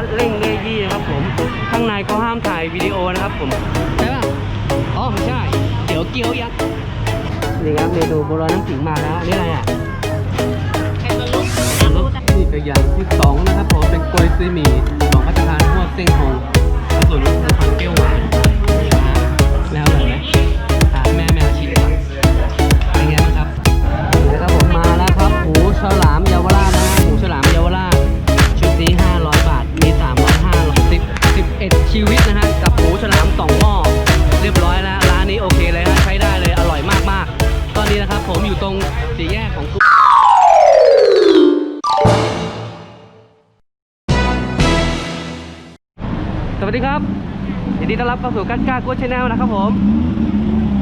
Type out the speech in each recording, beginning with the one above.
วัดเล่งเล่ยี่นะครับผม ข้างในเขาห้ามถ่ายวิดีโอนะครับผม ใช่ป่ะ อ๋อไม่ใช่ เดี๋ยวเกี๊ยวยักษ์นี่ครับเมนูโบราณน้ำขิงมาแล้วอันนี่อะไรอะแคนตาลูปนี่ก็อย่างที่สองนะครับผมเป็นกล้วยซีหมี่ของพัฒนานพวกเส้งโฮงผสมกับความเปรี้ยวหวาน ผมอยู่ตรงสี่แยกของสวัสดีครับยินดีต้อนรับเข้าสู่กัดก้ากูชแนลนะครับผม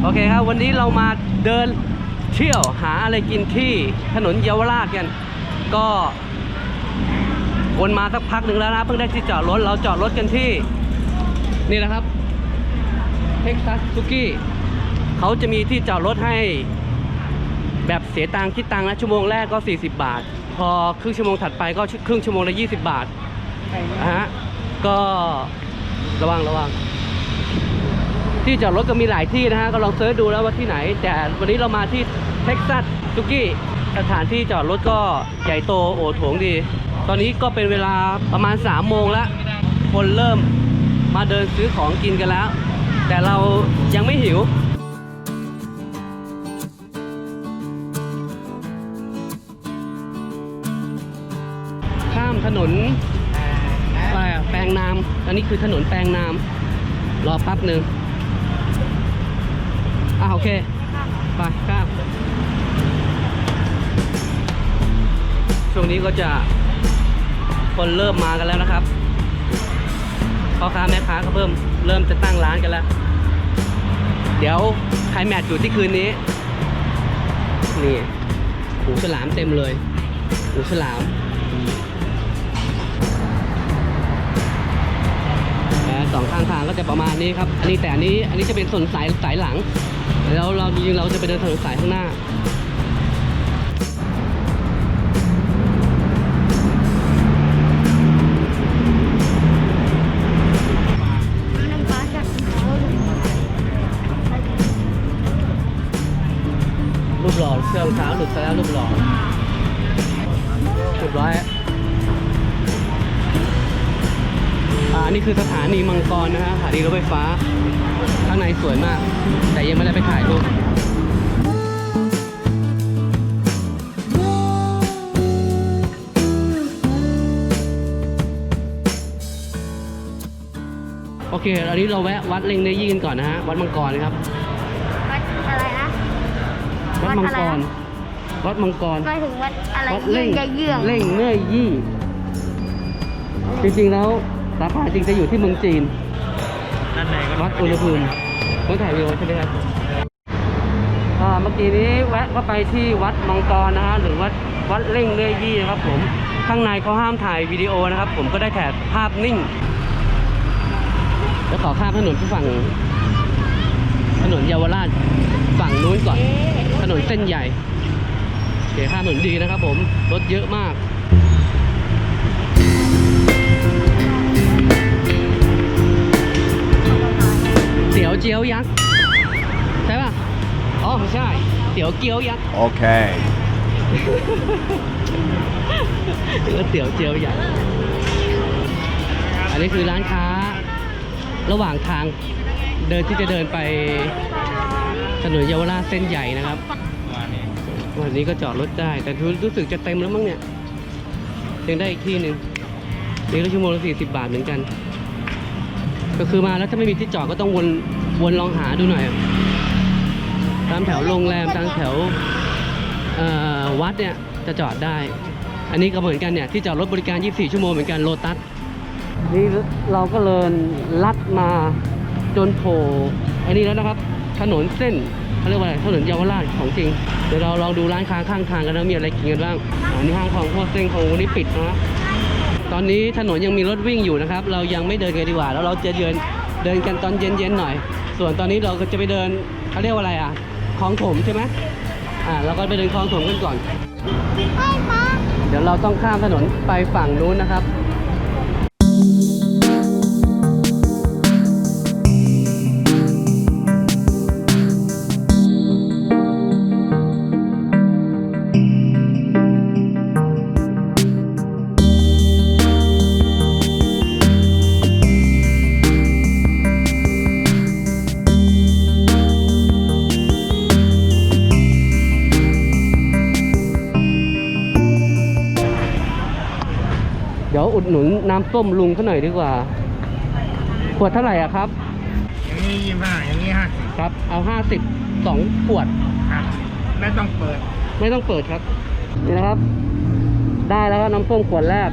โอเคครับ วันนี้เรามาเดินเที่ยวหาอะไรกินที่ถนนเยาวราชกัน ก็วนมาสักพักหนึ่งแล้วนะ เพิ่งได้ที่จอดรถ เราจอดรถกันที่ นี่นะครับเท็กซัสซุกี้เขาจะมีที่จอดรถให้ แบบเสียตังค์คิดตังค์นะชั่วโมงแรกก็ 40 บาท พอครึ่งชั่วโมงถัดไปก็ครึ่งชั่วโมงละ 20 บาทนะฮะก็ระวังระวังที่จอดรถก็มีหลายที่นะฮะก็ลองเซิร์ชดูแล้วว่าที่ไหน แต่วันนี้เรามาที่เท็กซัสซุกี้สถานที่จอดรถก็ใหญ่โตโอโถงดี ตอนนี้ก็เป็นเวลาประมาณ3โมงแล้วคนเริ่มมาเดินซื้อของกินกันแล้ว แต่เรายังไม่หิว นนแปลงนามอันนี้คือถนนแปลงนาม รอแป๊บหนึ่งอะโอเค ไปครับช่วงนี้ก็จะคนเริ่มมากันแล้วนะครับพ่อค้าแม่ค้าก็เพิ่มเริ่มจะตั้งร้านกันแล้ว เดี๋ยวใครแมทอยู่ที่คืนนี้ นี่หูฉลามเต็มเลยหูฉลาม ทางก็จะประมาณนี้ครับ อันนี้แต่อันนี้ อันนี้จะเป็นถนนสายสายหลัง แล้วเราจริงเราจะไปเดินถนนสายข้างหน้าน้ำปลาจากเขารูปหล่อเสื้อรองเท้าหลุดไปแล้วรูปหล่อเรียบร้อย อ่านี่คือสถานีมังกรนะฮะสถานีรถไฟฟ้า ข้างในสวยมาก แต่ยังไม่ได้ไปถ่ายรูปโอเค อันนี้เราแวะวัดเล่งเนยี่กันก่อนนะฮะ วัดมังกรนะครับ วัดอะไรนะ วัดมังกวัดอะไรรนะวัดมังกรหมายถึงวัดอะไรวัดเยื่เล่องงเยื่องเล่งเน่ยยี่ จริงๆแล้ว สาขาจริงจะอยู่ที่เมืองจีนด้านในก็วัดอุณหภูมิต้องถ่ายวิดีโอใช่ไหมครับอ่าเมื่อกี้นี้แวะก็ไปที่วัดมังกรนะฮะหรือวัดวัดเล่งเน่ยยี่นะครับผมข้างในเขาห้ามถ่ายวิดีโอนะครับ ผมก็ได้แถ่ภาพนิ่ง แล้วขอข้ามถนนที่ฝั่ง ถนนเยาวราชฝั่งนู้นก่อน ถนนเส้นใหญ่โอเคข้ามถนนดีนะครับผมรถเยอะมาก เตี๋ยวเจียวยักษ์ใช่ป่ะ อ๋อไม่ใช่ เตี๋ยวเกี๊ยวยักษ์ Okay. หรือว่าเตี๋ยวเจียวยักษ์ อันนี้คือร้านค้าระหว่างทางเดินที่จะเดินไปถนนเยาวราชเส้นใหญ่นะครับ วันนี้ก็จอดรถได้ แต่รู้สึกจะเต็มแล้วมั้งเนี่ย ยังได้อีกที่หนึ่งนี่ก็ชั่วโมงละสี่สิบบาทเหมือนกัน ก็คือมาแล้วถ้าไม่มีที่จอดก็ต้องวน วนลองหาดูหน่อย ตามแถวโรงแรมตามแถวเอ่อวัดเนี่ยจะจอดได้ อันนี้ก็เหมือนกันเนี่ยที่จอดรถบริการ 24 ชั่วโมงเหมือนกันโลตัสนี่เราก็เลินลัดมาจนโผล่อันนี้แล้วนะครับ ถนนเส้นเขาเรียกว่าอะไรถนนเยาวราชของจริง เดี๋ยวเราลองดูร้านค้าข้างทางกันนะมีอะไรกินกันบ้างอันนี้ห้างของพวกเส้นของวันนี้ปิดนะตอนนี้ถนนยังมีรถวิ่งอยู่นะครับ เรายังไม่เดินกันดีกว่า แล้วเราจะเดินเดินกันตอนเย็นๆหน่อย ส่วนตอนนี้เราก็จะไปเดินเขาเรียกว่าอะไรอะคลองถมใช่ไหมอ่าเราก็ไปเดินคลองถมกันก่อนใช่ปะเดี๋ยวเราต้องข้ามถนนไปฝั่งนู้นนะครับ นุนน้ำส้มลุงเขาหน่อยดีกว่า ขวดเท่าไหร่อะครับ อย่างนี้ยี่ห้าอย่างนี้ห้าสิบครับ เอาห้าสิบสองขวด ครับ ไม่ต้องเปิด ไม่ต้องเปิดครับ นี่นะครับ ได้แล้วครับน้ำส้มขวดแรก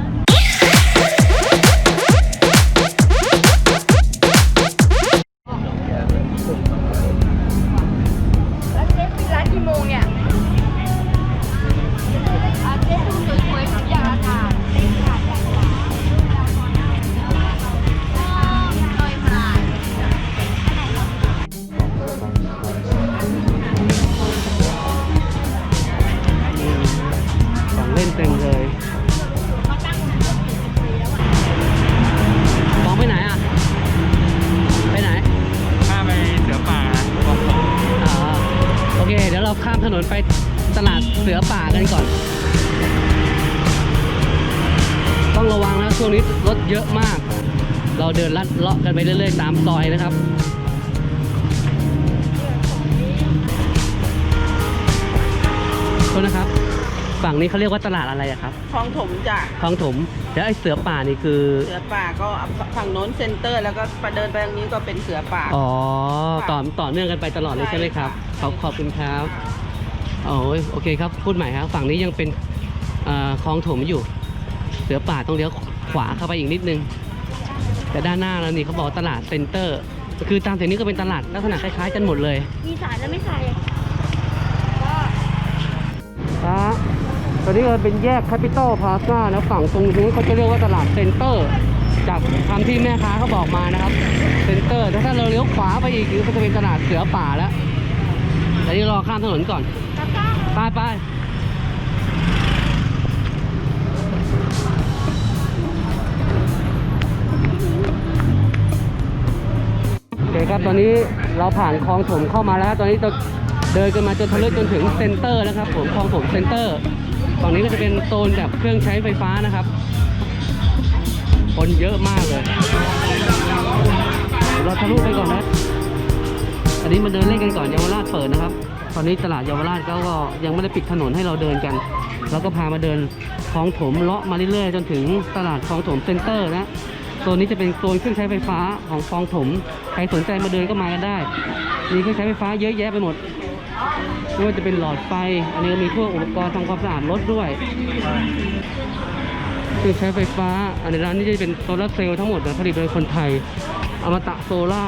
ทษนะครับ ฝั่งนี้เขาเรียกว่าตลาดอะไรอะครับ คลองถมจ้ะคลองถม แล้วไอ้เสือป่านี่คือ เสือป่าก็ฝั่งโน้นเซ็นเตอร์ แล้วก็ไปเดินไปทางนี้ก็เป็นเสือป่า อ๋อค่ะต่อต่อเนื่องกันไปตลอดเลยใช่ใช่ไหมครับ ขอบขอบคุณครับ โอ้ยโอเคครับ พูดใหม่ครับ ฝั่งนี้ยังเป็นเอ่อคลองถมอยู่ เสือป่าต้องเลี้ยวขวาเข้าไปอีกนิดนึง แต่ด้านหน้าเรานี่เขาบอกตลาดเซ็นเตอร์ คือตามแถวนี้ก็เป็นตลาดลักษณะคล้ายๆกันหมดเลย มีสายแล้วไม่ใส่ก็ ครับตอนนี้เราเป็นแยกแคปิตอลพาซ่าแล้วฝั่งตรงนี้เขาจะเรียกว่าตลาดเซ็นเตอร์ จากคำที่แม่ค้าเขาบอกมานะครับเซ็นเตอร์ถ้าเราเลี้ยวขวาไปอีกก็จะเป็นตลาดเสือป่าแล้วต่นี้รอข้ามถนนก่อนไปไปโอเคครับตอนนี้เราผ่านคลองถมเข้ามาแล้ว ตอนนี้ เดินกันมาจนทะลุจนถึงเซ็นเตอร์นะครับ ผมคลองถมเซ็นเตอร์ฝั่งนี้ก็จะเป็นโซนแบบเครื่องใช้ไฟฟ้านะครับคนเยอะมากเลย เราทะลุไปก่อนนะอันนี้มาเดินเล่นกันก่อนเยาวราชเปิดนะครับ ตอนนี้ตลาดเยาวราชก็ก็ยังไม่ได้ปิดถนนให้เราเดินกัน แล้วก็พามาเดินคลองถมเลาะมาเรื่อยๆจนถึงตลาดคลองถมเซ็นเตอร์นะโซนนี้จะเป็นโซนเครื่องใช้ไฟฟ้าของคลองถม ใครสนใจมาเดินก็มากันได้ มีเครื่องใช้ไฟฟ้าเยอะแยะไปหมด ไม่ว่าจะเป็นหลอดไฟ อันนี้ก็มีพวกอุปกรณ์ทำความสะอาดรถด้วยเครื่องใช้ไฟฟ้า อันในร้านนี้จะเป็นโซลาร์เซลล์ทั้งหมดนะผลิตโดยคนไทย อมตะโซล่า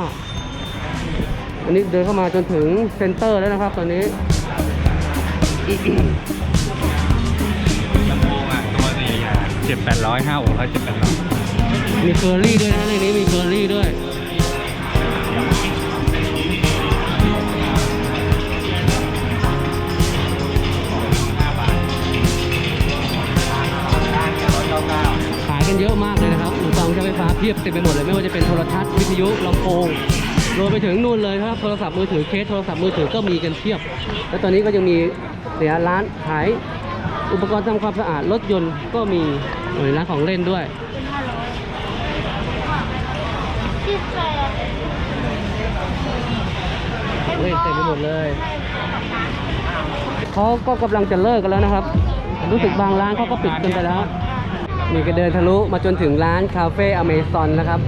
อันนี้เดินเข้ามาจนถึงเซ็นเตอร์แล้วนะครับ ตอนนี้ลำโพงอะตัวใหญ่เจ็ดแปดร้อยห้าหกร้อยเจ็ดแปดร้อยมีเฟอร์รี่ด้วยนะในนี้มีเฟอร์รี่ด้วย เยอะมากเลยนะครับอุปกรณ์ใช้ไฟฟ้าเพียบเต็มไปหมดเลยไม่ว่าจะเป็นโทรทัศน์วิทยุลำโพงรวมไปถึงนู่นเลยครับโทรศัพท์มือถือเคสโทรศัพท์มือถือก็มีกันเพียบ แล้วตอนนี้ก็ยังมีเนี่ยร้านขายอุปกรณ์ทำความสะอาดรถยนต์ก็มีเออร้านของเล่นด้วยที่แฟร์เล่นเต็มไปหมดเลยเขาก็กำลังจะเลิกกันแล้วนะครับ รู้สึกบางร้านเขาก็ปิดกันไปแล้ว มีก็เดินทะลุมาจนถึงร้านคาเฟ่อเมซอนนะครับ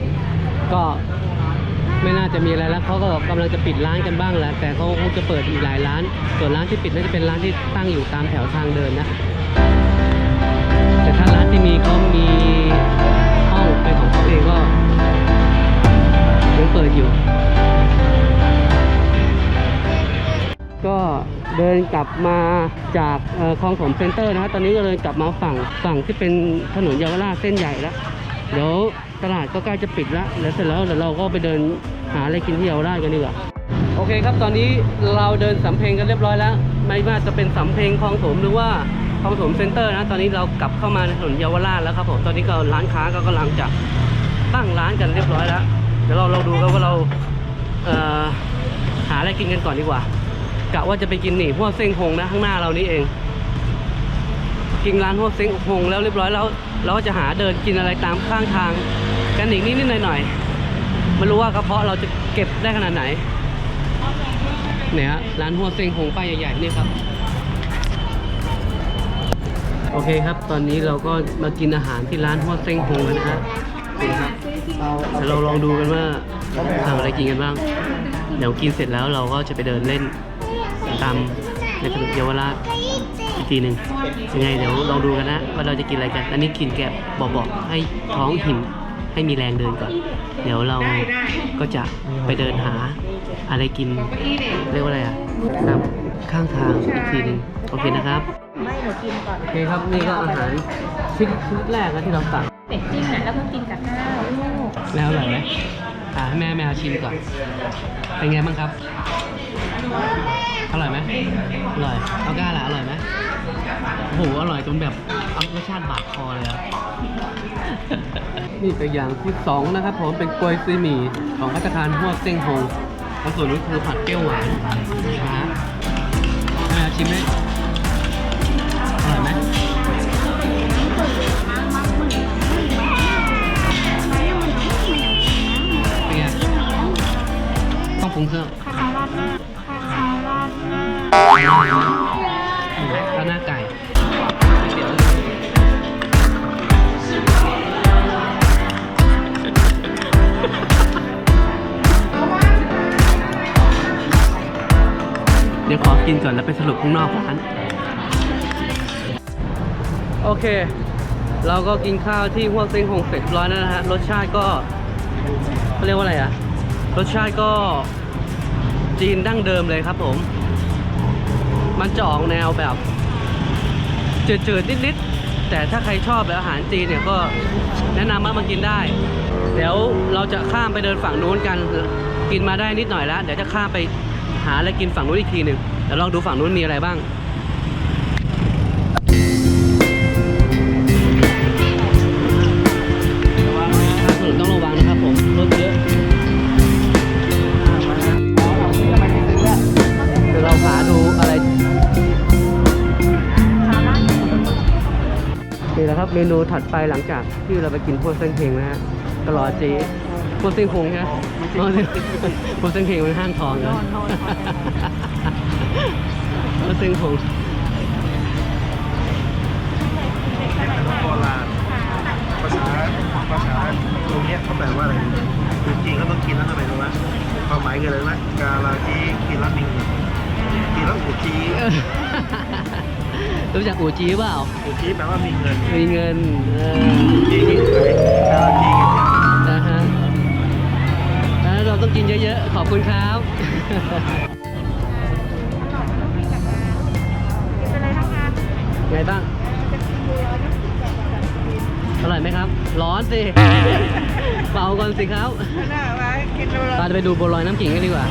ก็ไม่น่าจะมีอะไรแล้วเขาก็กำลังจะปิดร้านกันบ้างแหละแต่เขาคงจะเปิดอีกหลายร้าน ส่วนร้านที่ปิดน่าจะเป็นร้านที่ตั้งอยู่ตามแถวทางเดินนะ แต่ถ้าร้านที่มีเขามีห้องเป็นของเขาเองก็ยังเปิดอยู่ เดินกลับมาจากคลองถมเซ็นเตอร์นะฮะตอนนี้ก็เลยกลับมาฝั่งฝั่งที่เป็นถนนเยาวราชเส้นใหญ่แล้วเดี๋ยวตลาดก็ใกล้จะปิดแล้วแล้วเสร็จแล้วเดี๋ยวเราก็ไปเดินหาอะไรกินที่เยาวราชกันดีกว่าโอเคครับตอนนี้เราเดินสำเพ็งกันเรียบร้อยแล้ว ไม่ว่าจะเป็นสำเพ็งคลองถมหรือว่าคลองถมเซ็นเตอร์นะตอนนี้เรากลับเข้ามาในถนนเยาวราชแล้วครับผมตอนนี้ก็ร้านค้าก็กำลังจะตั้งร้านกันเรียบร้อยแล้ว เดี๋ยวเราเราดูกันว่าเราเอ่อหาอะไรกินกันก่อนดีกว่า กะว่าจะไปกินหนี่พวเส้งหงนะข้างหน้าเรานี่เอง กินร้านพวเส้งหงแล้วเรียบร้อยแล้ว เราก็จะหาเดินกินอะไรตามข้างทาง กันอีกนิดๆหน่อยๆไม่รู้ว่ากระเพาะเราจะเก็บได้ขนาดไหนเนี่ยฮะร้านหัวเซ็งหงป้ายใหญ่ๆนี่ครับ โอเคครับ ตอนนี้เราก็มากินอาหารที่ร้านหัวเซ้งฮงกันนะฮะนี่ครับเดี๋ยวเราลองดูกันว่าสั่งอะไรกินกันบ้าง เดี๋ยวกินเสร็จแล้วเราก็จะไปเดินเล่น ตามในถนนเยาวราชอีกทีหนึ่งยังไงเดี๋ยวลองดูกันนะ ว่าเราจะกินอะไรกัน อันนี้กินแกะบอกๆให้ท้องหินให้มีแรงเดินก่อน เดี๋ยวเราก็จะไปเดินหาอะไรกินเรียกว่าอะไรอะตามข้างทางอีกทีหนึ่งโอเคนะครับไม่หนูกินก่อนโอเคครับนี่ก็อาหารชิ้นชิ้นแรกนะที่เราสั่งเป็ดจิ้มเนี่ยแล้วก็กินกับข้าวลูกแล้วอร่อยไหม อ่าให้แม่แมวชิมก่อน เป็นไงบ้างครับ อร่อยไหมอร่อยเอาก้าล่ะอร่อยไหมโอ้โห อร่อยจนแบบเอารสชาติบาดคอเลยอะนี่เป็นอย่างที่สองนะครับผมเป็นกล้วยซีหมี่ของพัตตาคารหัวเส้งฮงแล้วส่วนนี้คือผัดเปรี้ยวหวานนะครับแม่ชิมไหมอร่อยไหม รุงเครื่องคล้ายราดหน้าคล้ายราดหน้าข้าวหน้าไก่เตี๋ยวเดี๋ยวขอกินก่อนแล้วไปสรุปข้างนอกร้าน โอเค เราก็กินข้าวที่หัวเซ็งหงเสร็จเรียบร้อยแล้วนะฮะ รสชาติก็เขาเรียกว่าอะไรอะรสชาติก็ จีนดั้งเดิมเลยครับผม มันจะออกแนวแบบจืดๆนิดๆ แต่ถ้าใครชอบแบบอาหารจีนเนี่ยก็แนะนำว่ามากินได้ เดี๋ยวเราจะข้ามไปเดินฝั่งนู้นกัน กินมาได้นิดหน่อยแล้ว เดี๋ยวจะข้ามไปหาอะไรกินฝั่งนู้นอีกทีหนึ่งเดี๋ยวลองดูฝั่งนู้นมีอะไรบ้าง มนูถัดไปหลังจากที่เราไปกินพวกเส้นเค็งนะฮะก็รอเจ๊พวกเส้นคงใช่ไหมพวกเส้นพวกเส้นเค็งมันห้างทองเลยพวกเส้นคงโบราณภาษาภาษาตรงเนี้ยเขาแปลว่าอะไรจริงๆก็ต้องกินแล้วทำไมรู้ไหมความหมายคืออะไรรู้ไหมกาลาจีกินแล้วมีเงินกินแล้วอุจี รู้จักอูจีเปล่าอุจีแปลว่ามีเงินมีเงินเออจีกินใครกาลาจีกินเนี่ยนะฮะแล้วเราต้องกินเยอะๆ ขอบคุณครับกินไปเลยนะคะไงบ้างอร่อยไหมครับ ร้อนสิเป่าก่อนสิครับน่าไว้กินดูเราจะไปดูบัวลอยน้ำขิงกันดีกว่า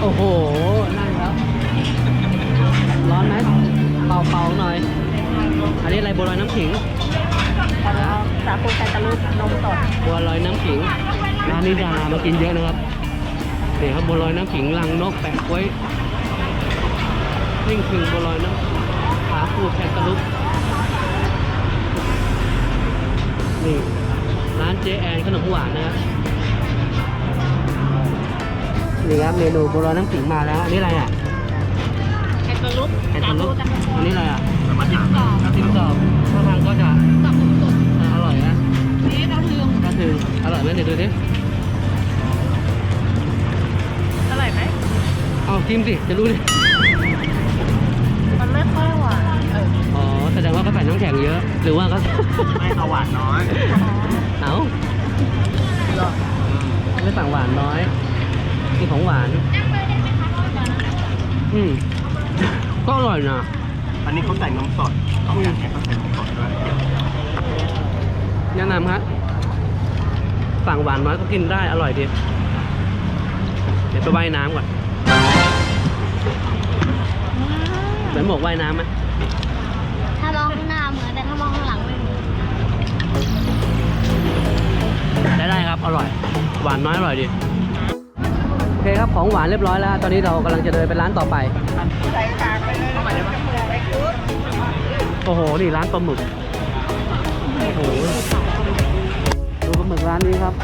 โอ้โห นั่งครับ ร้อนไหม เป่าเป่าหน่อย อันนี้อะไรบัวลอยน้ำขิงเอาสาคูไข่ตะลุกนมสดบัวลอยน้ำขิงร้านนี้ดารามากินเยอะนะครับนี่ครับบัวลอยน้ำขิงรังนกแปะไว้นิ่งคึงบัวลอยน้ำขาคูแคนตาลุกนี่ร้านเจแอนขนมหวานนะครับนี่ครับเมนูบัวลอยน้ำขิงมาแล้วอันนี้อะไรอะ ไข่ตะลุกแคนตาลุกอันนี้อะไรอะจิ้มกรอบจิ้มกรอบท่าทางก็จะกรอบนมสดอร่อยนะนี่ดาวเรืองก็คืออร่อยไหมเดี๋ยวดูดิอร่อยไหมเอาจิ้มสิจะรู้ดิมันไม่ค่อยหวานเอออ๋อแสดงว่าเขาใส่น้ำแข็งเยอะ หรือว่าเขาไม่เอาหวานน้อยเอาไม่สั่งหวานน้อยนี่ของหวานอืม ก็อร่อยนะ อันนี้เขาใส่นมสดสองอย่างเนี้ยเขาใส่นมสดด้วยแนะนำครับสั่งหวานน้อยก็กินได้อร่อยดีเดี๋ยวไปว่ายน้ำก่อนเหมือนหมวกว่ายน้ำไหมถ้ามองข้างหน้าเหมือนแต่ถ้ามองข้างหลังไม่เหมือนได้ได้ครับ อร่อย หวานน้อยอร่อยดี โอเคครับของหวานเรียบร้อยแล้ว ตอนนี้เรากำลังจะเดินไปร้านต่อไป โอ้โห นี่ร้านปลาหมึก โอ้โห ดูปลาหมึกร้านนี้ครับ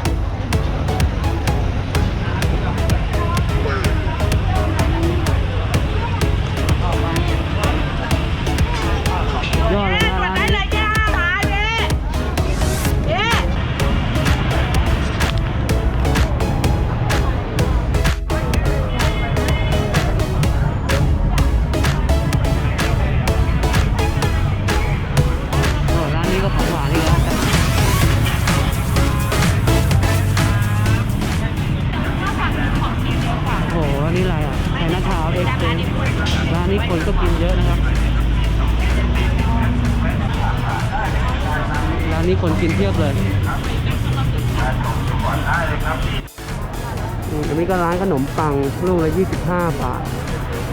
ปังลูกละ 25 บาท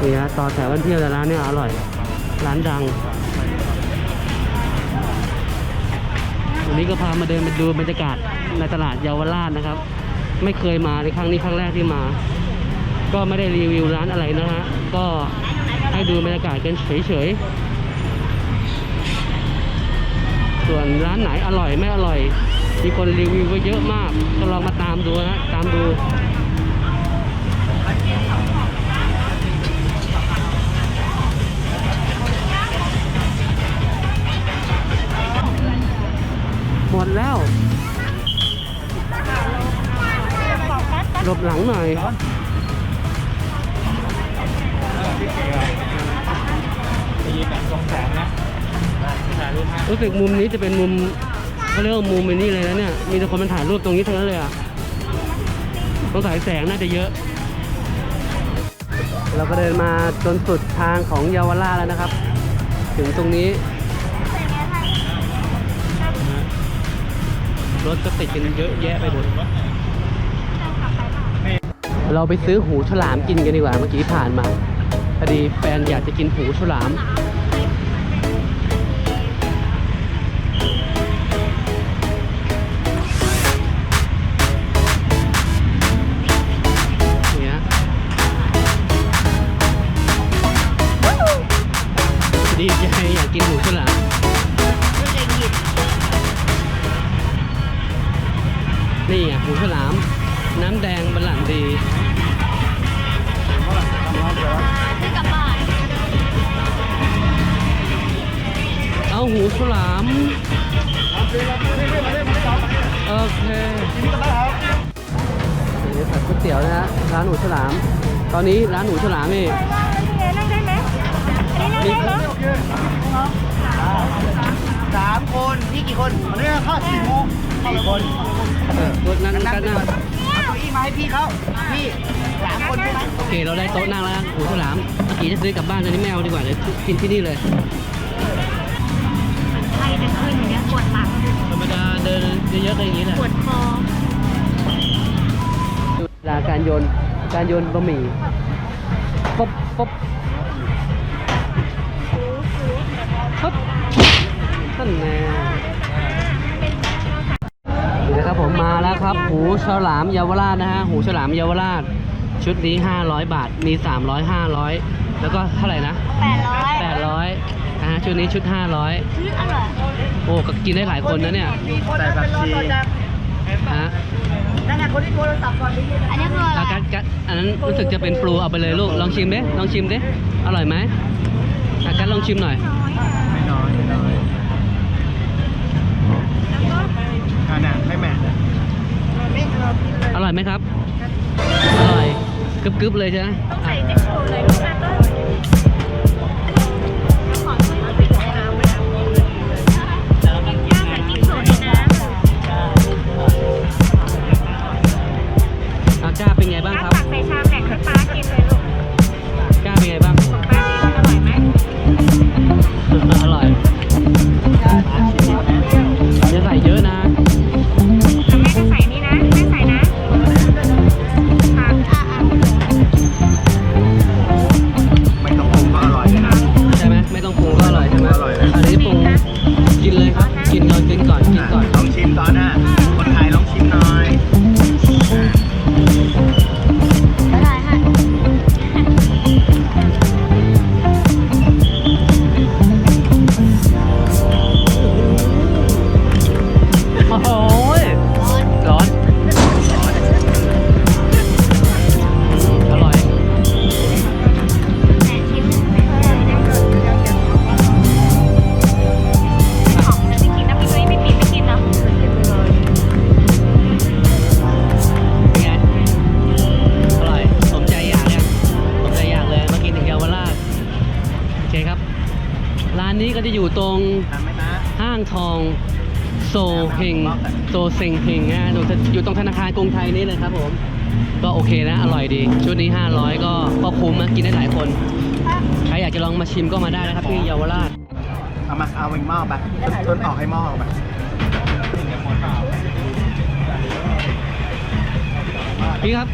นี่ฮะต่อแถวกันเที่ยวแต่ร้านนี้อร่อย ร้านดัง วันนี้ก็พามาเดินมาดูบรรยากาศในตลาดเยาวราชนะครับ ไม่เคยมาในครั้งนี้ครั้งแรกที่มา ก็ไม่ได้รีวิวร้านอะไรนะฮะ ก็ให้ดูบรรยากาศกันเฉยๆ ส่วนร้านไหนอร่อยไม่อร่อย มีคนรีวิวไว้เยอะมาก ก็ลองมาตามดูฮะตามดู หมดแล้วหลบหลังหน่อยรู้สึกมุมนี้จะเป็นมุมเขาเรียกว่ามุมไอ้นี่เลยนะเนี่ย มีแต่คนมาถ่ายรูปตรงนี้ทั้งนั้นเลยอะต้องสายแสงน่าจะเยอะ เราก็เดินมาจนสุดทางของเยาวราชแล้วนะครับ ถึงตรงนี้ รถก็ติดกันเยอะแยะไปหมด เราไปซื้อหูฉลามกินกันดีกว่าเมื่อกี้ผ่านมาพอดีแฟนอยากจะกินหูฉลามเนี่ยดีใจอ นี่อะหูฉลาม น้ำแดงบรรลันดีซื้อกลับบ้าน เอาหูฉลาม โอเคเดี๋ยวผัดก๋วยเตี๋ยวนะฮะร้านหูฉลาม ตอนนี้ร้านหูฉลามนี่นั่งได้ไหมมีสามคนพี่กี่คนวันนี้ค่าสี่โมงสี่คน เออรถนั่งกันนะเอาเก้าอี้มาให้พี่เขาพี่สามคนใช่ไหมโอเคเราได้โต๊ะนั่งแล้วนะหูฉลามเมื่อกี้จะซื้อกลับบ้านตอนนี้ไม่เอาดีกว่าเดี๋ยวกินที่นี่เลยใครจะขึ้นอย่างเงี้ยปวดหลังธรรมดาเดินเยอะๆก็อย่างนี้แหละปวดคอเวลาการโยนการโยนบะหมี่ป๊บป๊บป๊บท่านแน่นี่นะครับผมมา แล้วครับ หูฉลามเยาวราชนะฮะ หูฉลามเยาวราช ชุดนี้ 500 บาท มี 300 500 แล้วก็เท่าไหร่นะแปดร้อย800นะฮะ ชุดนี้ชุด 500 อร่อย โอ้ก็กินได้หลายคนนะเนี่ย ใส่ผักชีฮะอันนี้คืออะไรอากัดกัดอันนั้นรู้สึกจะเป็นปลูเอาไปเลยลูก ลองชิมดิ ลองชิมดิ อร่อยไหมอากัดลองชิมหน่อยไม่น้อยไม่น้อยอ่านะให้แม่ อร่อย ไหมครับ อร่อยกรึบๆเลยใช่ไหมต้องใส่เจ็กโชว์เลย ก็จะอยู่ตรงห้างทองโซเฮงโซเซงเฮงนะอยู่ตรงธนาคารกรุงไทยนี่เลยครับผม ก็โอเคนะ อร่อยดี ชุดนี้ 500 ก็ก็คุ้มนะกินได้หลายคน ใครอยากจะลองมาชิมก็มาได้นะครับพี่เยาวราช เอามาเอาเองกหม้อไปต้นออกให้หม้อไปพี่ครับ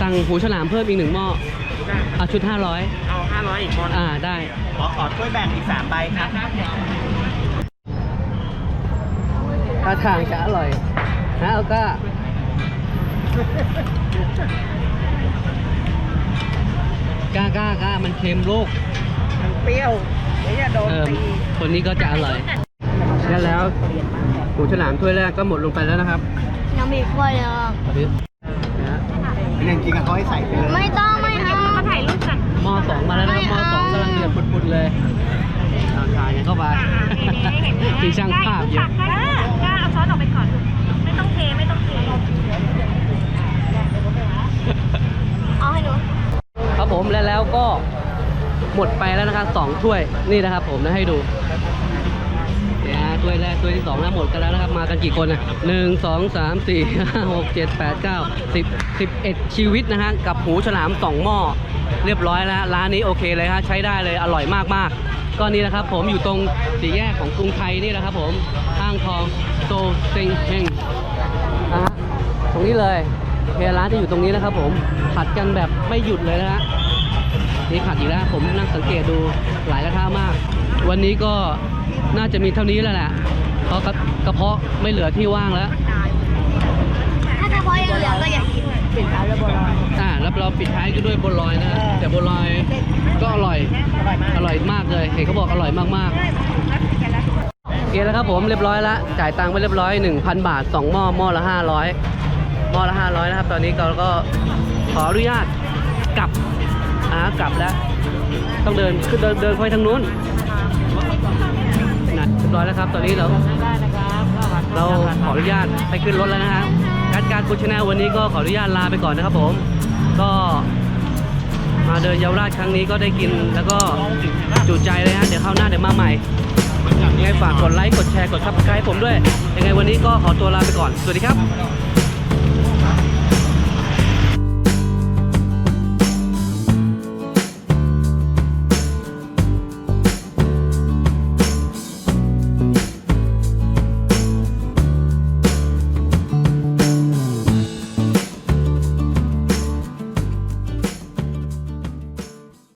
สั่งหูฉลามเพิ่มอีกหนึ่งหม้อเอาชุด 500 เอาห้าร้อยอีกคนอ่าได้ ขอขอถ้วยแบ่งอีกสามใบครับถ้าทางจะอร่อยฮะเอาก็กล้ากล้ากล้ามันเค็มลูกมันเปรี้ยวเดี๋ยวจะโดนเออตีคนนี้ก็จะอร่อยแล้วแล้วหูฉลามถ้วยแรกก็หมดลงไปแล้วนะครับยังมีกล้วยเลยอะตอนนี้นะฮะจริงๆเขาให้ใส่ไปเลย ไม่ต้องไม่เอามาถ่ายรูปกันห ม้อสองมาแล้วนะครับหม้อสองกำลังเดือดปุดๆเลยเอาทานกันเข้าไปที่ช่างภาพเยอะกล้ากล้าเอาซอสออกไปก่อน ไม่ต้องเทไม่ต้องเทเอาให้หนูครับผมแล้วแล้วก็หมดไปแล้วนะครับสองถ้วยนี่นะครับผมนะให้ดูเนี่ยฮะ ถ้วยแรกถ้วยที่สองนะหมดกันแล้วนะครับ มากันกี่คนนะหนึ่งสองสามสี่ห้าหกเจ็ดแปดเก้าสิบสิบเอ็ดชีวิตนะฮะกับหูฉลามสองหม้อเรียบร้อยแล้วร้านนี้โอเคเลยฮะใช้ได้เลยอร่อยมากมากๆก็นี่นะครับ ผมอยู่ตรงสี่แยกของกรุงไทยนี่แหละครับ ผมห้างทองโซเซ็งเฮงนะฮะตรงนี้เลยเพร้านจะอยู่ตรงนี้นะครับ ผมผัดกันแบบไม่หยุดเลยนะฮะนี่ขัดอีกแล้วผมนั่งสังเกตดูหลายกระทะมาก วันนี้ก็ น่าจะมีเท่านี้แล้วแหละเพราะกระกระเพาะไม่เหลือที่ว่างแล้ว ถ้ากระเพาะยังเหลือก็อย่ากินปิดท้ายด้วยบัวลอยอ่าแล้วเราปิดท้ายก็ด้วยบัวลอยนะแต่บัวลอยก็อร่อยอร่อยมากอร่อยมากเลยเห็นเขาบอกอร่อยมากๆโอเคแล้วครับผมเรียบร้อยแล้วจ่ายตังค์ไปเรียบร้อย 1,000 บาท 2 หม้อหม้อละ 500 หม้อละ 500 นะครับ ตอนนี้เราก็ขออนุญาตกลับอ่ากลับแล้ว ต้องเดินขึ้นเดินเดินไปทางนู้นนะ เรียบร้อยแล้วครับ ตอนนี้เราเราขออนุญาตไปขึ้นรถแล้วนะฮะการการกุชแนลวันนี้ก็ขออนุญาตลาไปก่อนนะครับผม ก็มาเดินเยาวราชครั้งนี้ก็ได้กินแล้วก็จุใจเลยฮะเดี๋ยวคราวหน้าเดี๋ยวมาใหม่ยังไงฝากกดไลค์กดแชร์กดซับสไครต์ผมด้วยยังไงวันนี้ก็ขอตัวลาไปก่อน สวัสดีครับ